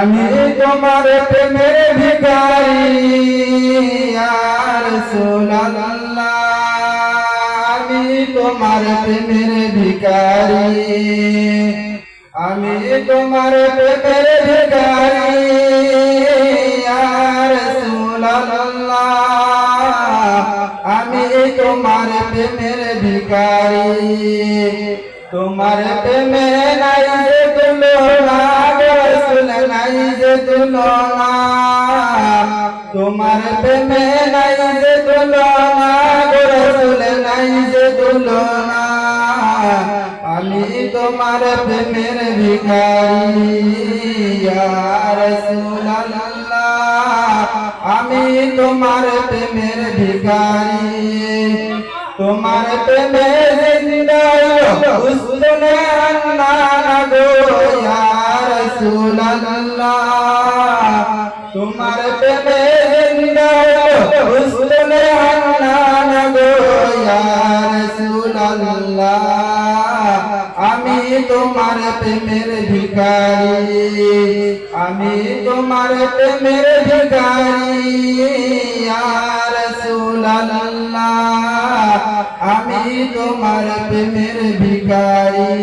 আমি তোমার প্রেমের ভিখারি, আর আমি তোমার প্রেমের ভিখারি, আমি তোমার প্রেমের ভিখারি, আর আমি তোমার প্রেমের ভিখারি। তোমার প্রেমে নাই যে তুলনা তোমার প্রেমে নাই যে তুলনা রসুল নাই যে তুলনা আমি তোমার প্রেমের ভিখারি। আমি তোমার প্রেমের ভিখারি তোমার প্রেমে জিন্দা তোমার জিন্দা উসনে আন্না গো ইয়া রাসূলুল্লাহ। আমি তোমার প্রেমের ভিখারি আমি তোমার প্রেমের ভিখারি ইয়া রাসূলুল্লাহ। আমি তোমার প্রেমের ভিখারি।